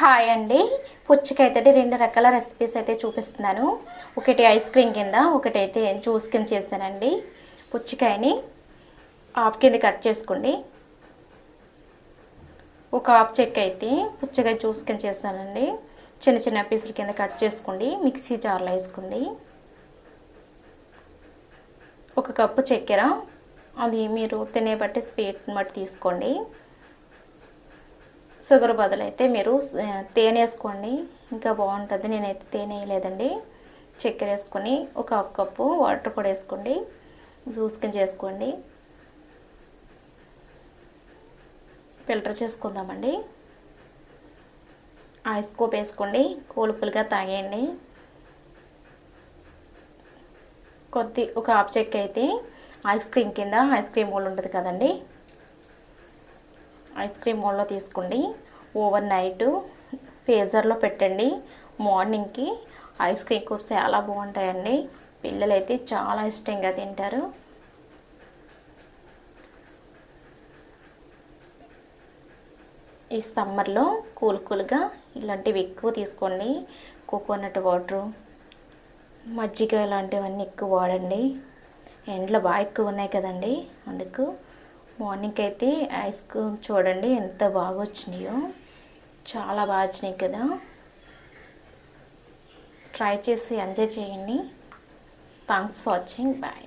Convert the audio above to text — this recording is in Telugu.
హాయ్ అండి. పుచ్చకాయతోటి రెండు రకాల రెసిపీస్ అయితే చూపిస్తున్నాను. ఒకటి ఐస్ క్రీమ్ కింద ఒకటి అయితే జ్యూస్ కింద చేస్తానండి. పుచ్చకాయని హాఫ్ కింద కట్ చేసుకోండి. ఒక హాఫ్ చెక్క అయితే పుచ్చకాయ జ్యూస్ కింద చేస్తానండి. చిన్న చిన్న పీసుల కింద కట్ చేసుకోండి. మిక్సీ జార్లో వేసుకోండి. ఒక కప్పు చక్కెర అది మీరు తినే బట్టి స్వీట్ని బట్టి తీసుకోండి. షుగర్ బదులు అయితే మీరు తేనె వేసుకోండి ఇంకా బాగుంటుంది. నేనైతే తేనె వేయలేదండి చక్కెర వేసుకొని ఒక హాఫ్ కప్పు వాటర్ కూడా వేసుకోండి జ్యూస్ కింద చేసుకోండి. ఫిల్టర్ చేసుకుందామండి. ఐస్ కోప్ వేసుకోండి. కూలుపులుగా తాగేయండి. కొద్ది ఒక హాఫ్ చెక్క అయితే ఐస్ క్రీమ్ కింద ఐస్ క్రీమ్ కూడా ఉంటుంది కదండి. ఐస్ క్రీమ్ మోడ్లో తీసుకోండి. ఓవర్ నైట్ పేజర్లో పెట్టండి. మార్నింగ్కి ఐస్ క్రీమ్ కూర్స్ చాలా బాగుంటాయండి. పిల్లలైతే చాలా ఇష్టంగా తింటారు. ఈ సమ్మర్లో కూల్ కూల్గా ఇలాంటివి ఎక్కువ తీసుకోండి. కోకోనట్ వాటరు మజ్జిగ ఇలాంటివన్నీ ఎక్కువ వాడండి. ఎండలు బాగా ఎక్కువ ఉన్నాయి కదండి. అందుకు మార్నింగ్ అయితే ఐస్ క్రీమ్ చూడండి ఎంత బాగా వచ్చినాయో చాలా బాగా వచ్చినాయి కదా. ట్రై చేసి ఎంజాయ్ చేయండి. Thanks watching. బాయ్.